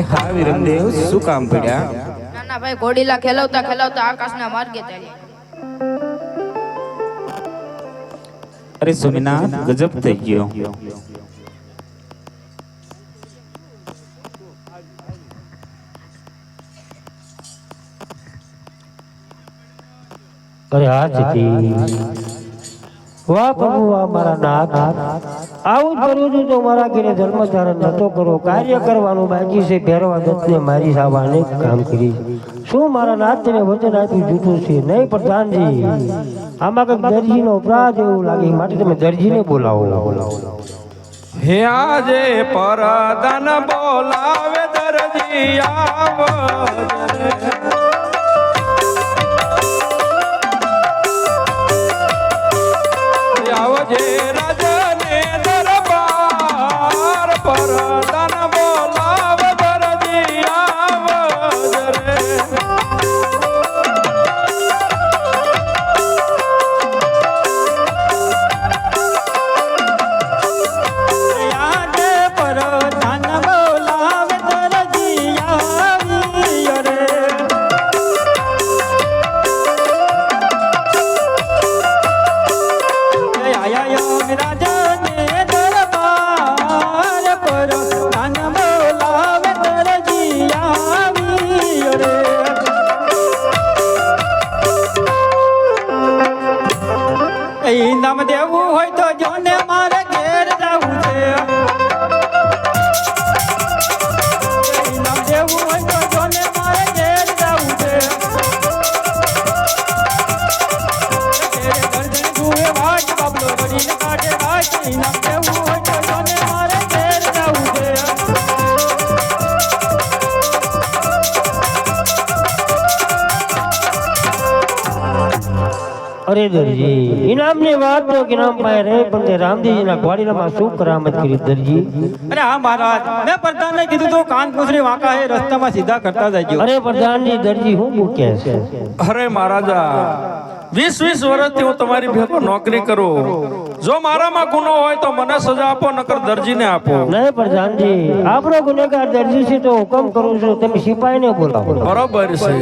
અરે હા વિરમદેવ શું કામ પડ્યા? નાના ભાઈ ઘોડીલા ખેલવતા ખેલવતા આકાશના માર્ગે ચાલ્યા. અરે સુમિનાથ ગજબ થઈ ગયો. અરે હા જીતી વાહ પ્રભુ, વાહ મારા નાથ. આવું જ કરું છું તો મારા ઘરે ધર્મ ધારણ નતો કરો કાર્ય કરવાનું બાકી છે, ભેરવા દત્તને મારી સાવાને કામ કરી શું મારા નાથ તેને વચન આપ્યું જૂઠું છે? નહીં પ્રધાનજી આમાં કંઈક દરજીનો અપરાધ એવું લાગે. માટે તમે દરજીને બોલાવો. હે આજે પરદન બોલાવે દરજી આવજે. પર અરે ઇનામની વાત તો કે નામ પાય રે પણ તે રામજીના ગ્વાડીલામાં શું કરામત કરી દરજી? અરે હા મહારાજ મેં પ્રધાનને કીધું તો કાન પૂછડી વાંકા હે રસ્તામાં સીધા કરતા જજો. અરે પ્રધાનજી દરજી હું મૂકે છે? અરે મહારાજા વીસ વીસ વર્ષથી હું તમારી ભેગો નોકરી કરું. જો મારામાં ગુનો હોય તો મને સજા આપો નકર દરજીને આપો. નહીં પ્રધાનજી આપણો ગુનેગાર દરજી છે તો હુકમ કરું છું તમે સિપાહીને બોલાવો. બરોબર છે.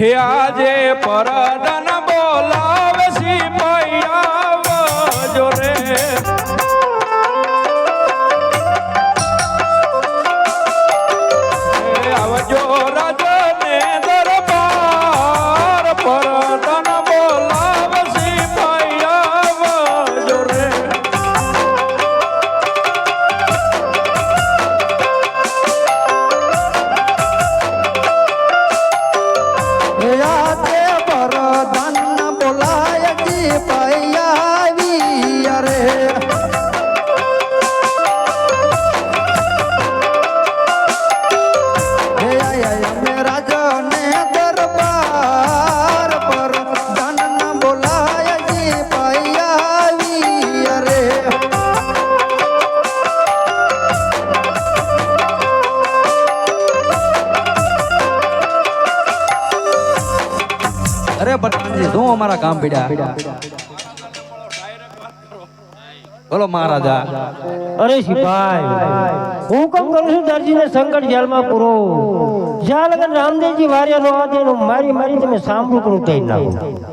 હે આજે પરદન બોલાવે કામ પડ્યા બોલો મહારાજા. અરે સિપાઈ, હું કમ કરું છું દરજીને સંકટ જેલમાં પૂરો. જ્યાં લગન રામદેવજી વાર્યા રોવા તેનું મારી મારી તમે સાંભળું કરું તઈ નાખું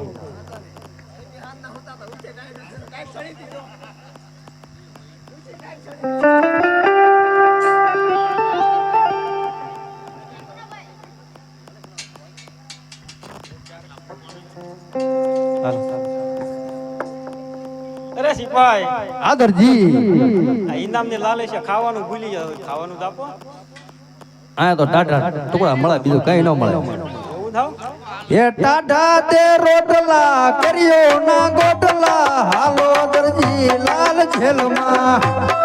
અરે આદરજી ઇનામ દરજી લાલે છે ખાવાનું ભૂલી જાવ ખાવાનું દાપો આપો. તો ટાટા ટુકડા મળે બીજું કઈ ન મળે. એવું થાવ? એ ટાઢા તે રોટલા કર્યો ના ગોટલા. હાલો દરજી લાલ જેલમાં.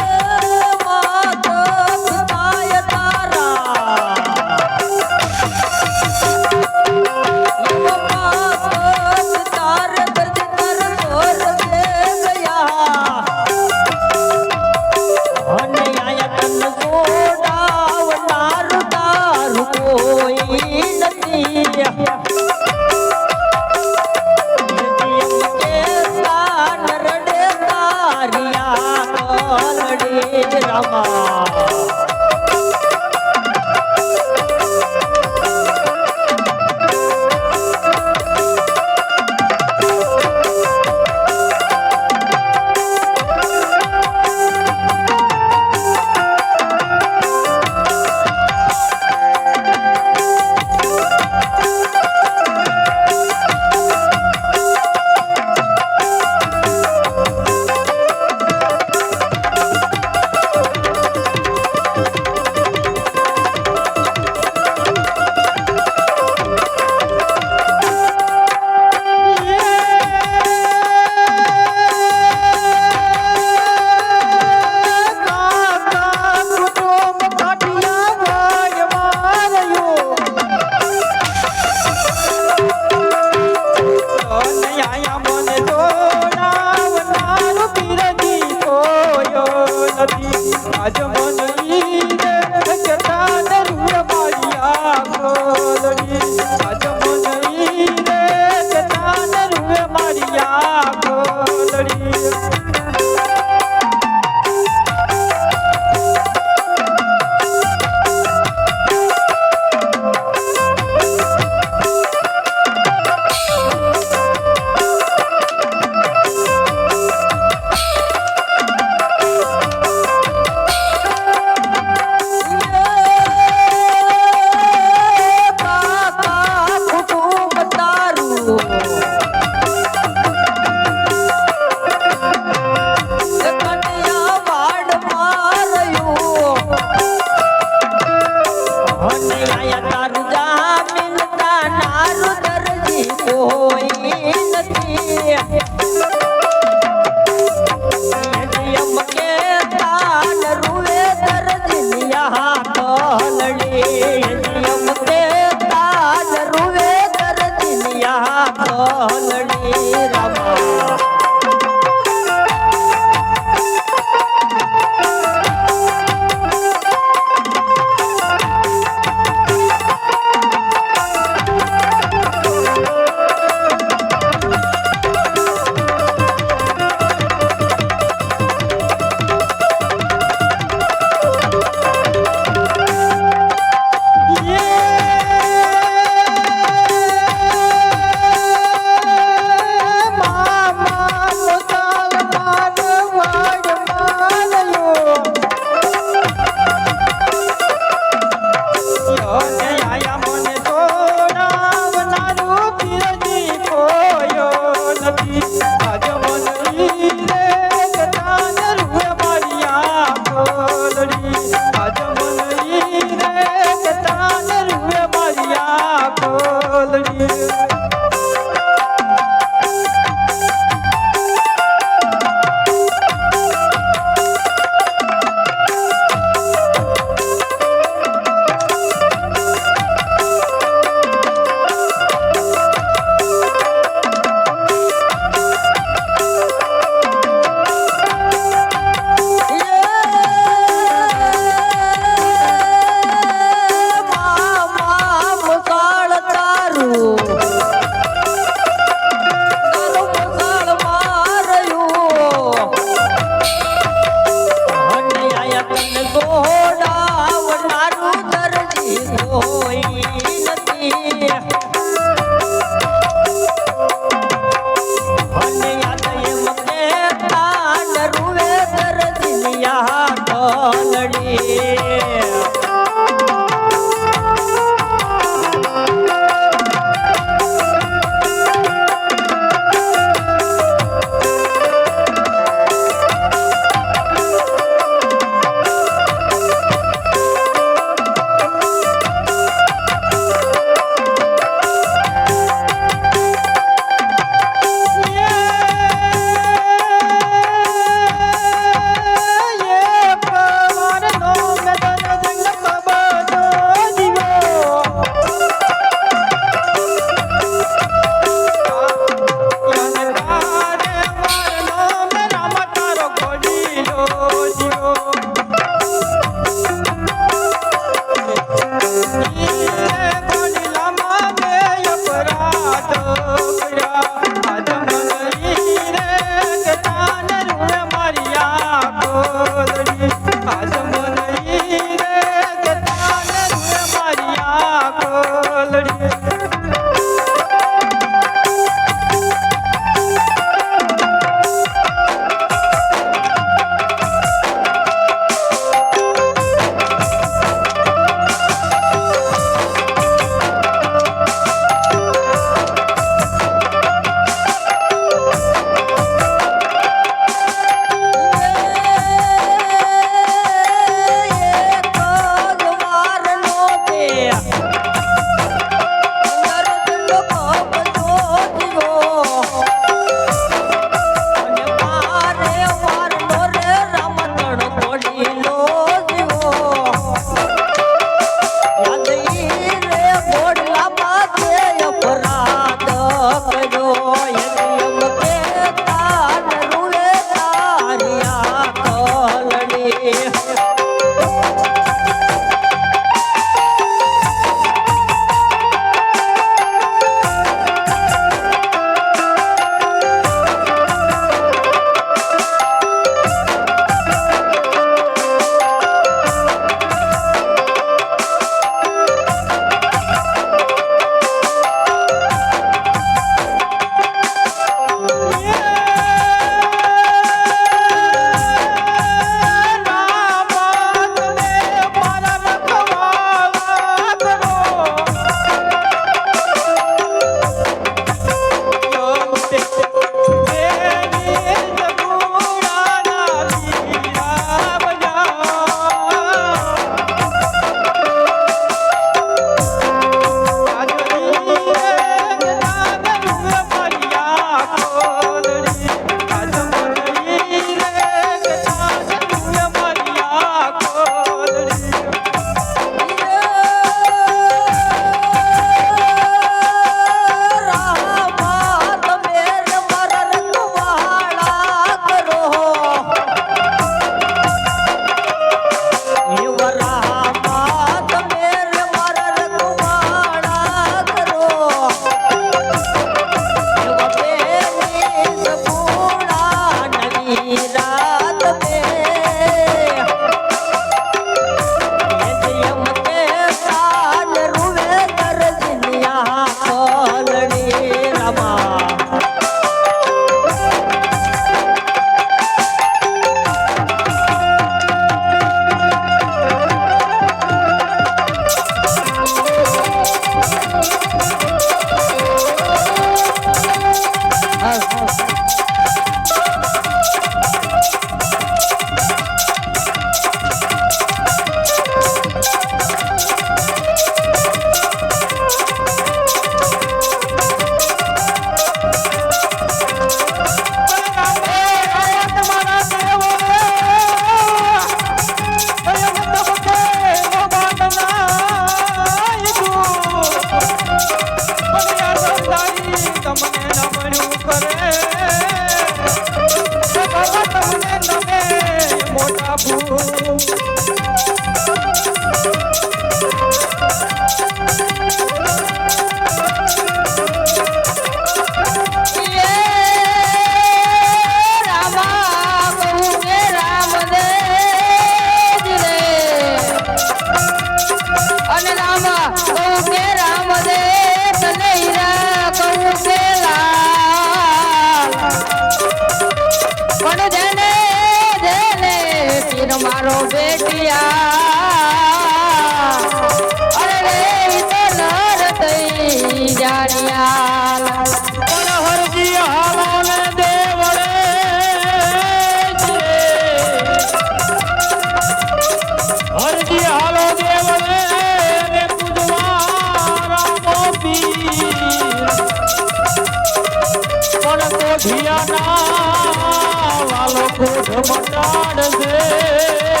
મંડાણ છે